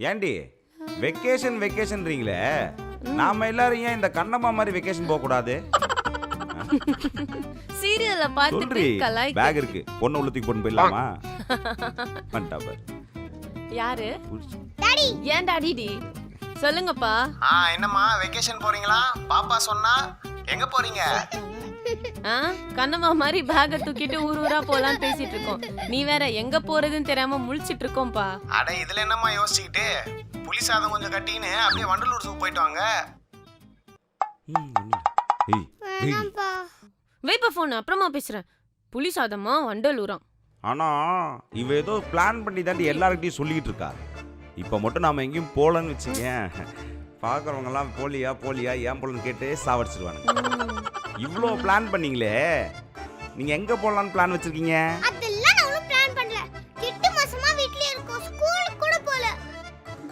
ஏண்டி? வெக்கேஷன் வெக்கேஷன்றீங்களே நாம எல்லாரும் ஏன் இந்த கண்ணம்மா மாதிரி வெக்கேஷன் போக கூடாது சீரியல்ல பார்த்துட்டு சொல்றி கலாய் பேக் இருக்கு. பொண்ணு உள்ளத்துக்கு பொண்ணு போயிடலாமா? வந்துட்டா பாரு யாரு. ஏன் டாடிடி சொல்லுங்கப்பா. ஆ என்னம்மா வெக்கேஷன் போறீங்களா? பாப்பா சொன்னா எங்க போறீங்க? ஆ கண்ணம்மா மாதிரி பேக தூக்கிட்டு ஊர் ஊரா போலான்னு பேசிட்டு இருக்கோம். நீ வேற எங்க போறதுன்னு தெரியாம முழிச்சிட்டு இருக்கோம்ப்பா. அட இதுல என்னம்மா யோசிச்சுக்கிட்டு? புளி சாதம் கொஞ்சம் கட்டிக்கின்னு அப்படியே வண்டலூர் ஜூ போயிட்டு வாங்க. இல்ல. ஏய். வைப்பா போன் அப்புறமா பேசுறேன். புலி சாதமா வண்டலூராம் ஆனா இவ ஏதோ பிளான் பண்ணி தாண்டி எல்லார்கிட்டயும் சொல்லிக்கிட்டு இருக்கா. இப்ப மட்டும் நாம எங்கேயும் போலன்னு வச்சுங்க பாக்குறவங்க எல்லாம் போலியா போலியா ஏன் போலன்னு கேட்டு சாவடிச்சிருவானுங்க. இவ்வளோ பிளான் பண்ணீங்களே. நீங்க எங்க போலான்னு பிளான் வச்சிருக்கீங்க? அதெல்லாம் நான் பிளான் பண்ணல. எட்டு மாசமா வீட்லயே இருக்கோம். ஸ்கூலுக்கு கூட போல.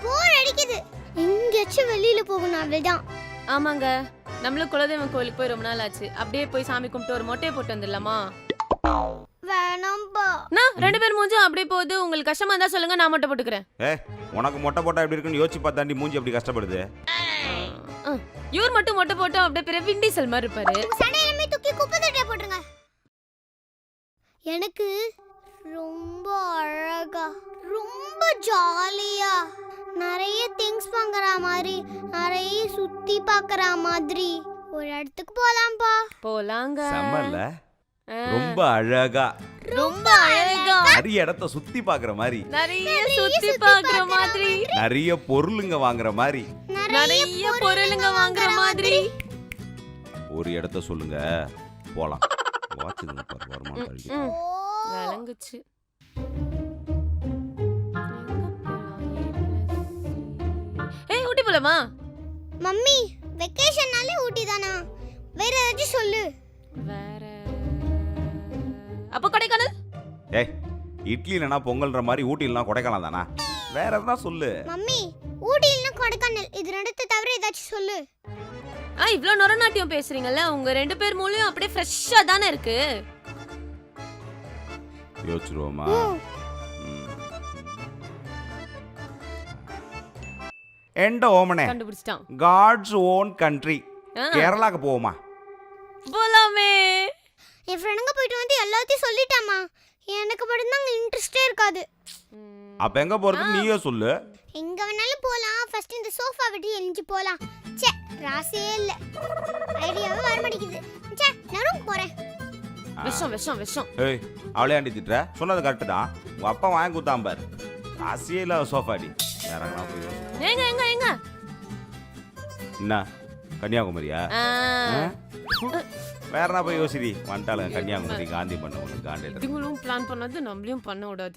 போர் அடிக்குது. எங்கேயாச்சும் வெளியில போகணும் அவ்வளவுதான். ஆமாங்க. நம்மளும் குலதெய்வம் கோயிலுக்கு போய் ரொம்ப நாள் ஆச்சு. அப்படியே போய் சாமி கும்பிட்டு ஒரு மொட்டையை போட்டு வந்துடலாமா? வேணாம்பா நான் ரெண்டு பேர் மூஞ்சும் அப்படியே போகுது. உங்களுக்கு கஷ்டமா இருந்தா சொல்லுங்க நான் மொட்டை போட்டுக்கிறேன். ஏ உனக்கு மொட்டை போட்டா எப்படி இருக்குன்னு யோசிச்சு பார்த்தாண்டி மூஞ்சி அப்படி கஷ்டப்படுது. இவர் மட்டும் மொட்டை போட்டு அப்படியே பிற விண்டீசல் மாதிரி இருப்பாரு. சண்டை எல்லாமே தூக்கி குப்பை தொட்டியா போட்டுருங்க. எனக்கு ரொம்ப அழகா ரொம்ப ஜாலியா நிறைய திங்ஸ் வாங்குற மாதிரி நிறைய சுத்தி பார்க்கற மாதிரி. ஒரு இடத்துக்கு போலாம்ப்பா. போலாங்க. செம்மல்ல ரொம்ப அழகா. ரொம்ப அழகா. நிறைய இடத்த சுத்தி பார்க்குற மாதிரி. நிறைய சுத்தி பாக்குற மாதிரி. நிறைய பொருளுங்க வாங்குற மாதிரி. நிறைய பொருளுங்க வாங்குற மாதிரி. ஒரு இடத்த சொல்லுங்க. போலாம். வாட்சுங்க பாரு வருமானம். ம், விளங்குச்சு. ஏய் ஊட்டி போலாமா? மம்மி வெக்கேஷன்னாலே ஊட்டி தானா? வேற ஏதாச்சும் சொல்லு. வேற அப்ப கொடைக்கானல்? ஏய் இட்லி இல்லைனா பொங்கல்ன்ற மாதிரி ஊட்டி இல்லைனா கொடைக்கானல் தானா? வேற எதனா சொல்லு. மம்மி ஊட்டி இல்லைன்னா கொடைக்கானல். இது ரெண்டுத்தை தவிர ஏதாச்சும் சொல்லு. ஆ இவ்ளோ நொரநாட்டியம் பேசுறீங்கல்ல உங்க ரெண்டு பேர் மூலியம் அப்படியே ஃப்ரெஷ்ஷா தானே இருக்கு? யோசிச்சிருவோமா. எண்ட ஓமனே கண்டுபிடிச்சிட்டான். காட்ஸ் ஓன் கண்ட்ரி கேரளாக்கு போவோமா? போலாமே. என் ஃப்ரெண்டுங்க போயிட்டு வந்து எல்லாத்தையும் சொல்லிட்டாமா எனக்கு மட்டும்தான் அங்கே இன்ட்ரெஸ்டே இருக்காது. அப்ப எங்க போறது? நீயே சொல்லு. எங்க வேணாலும் போலாம். ஃபர்ஸ்ட் இந்த சோஃபா விட்டு எழுந்து போலாம். ச்சே ராசியே இல்ல. ஐடியாவே வர மாட்டேங்குது. ச்சே நான் போறேன். விஷம் விஷம் விஷம். ஏய் அவளே ஆண்டி திட்டுற. சொன்னது கரெக்டு தான். உங்க அப்பா வாங்கி கொடுத்தான் பாரு. ஆசையே இல்லாத சோஃபாடி எங்கனா போய். ஏங்க எங்க எங்க என்ன? கன்னியாகுமரியா? வேற என்ன போய் யோசிடி? வந்துட்டாலும் கன்னியாகுமரி காந்தி பண்ண ஒன்று காந்தி இவங்களும் பிளான் பண்ணது நம்மளையும் பண்ண விடாது.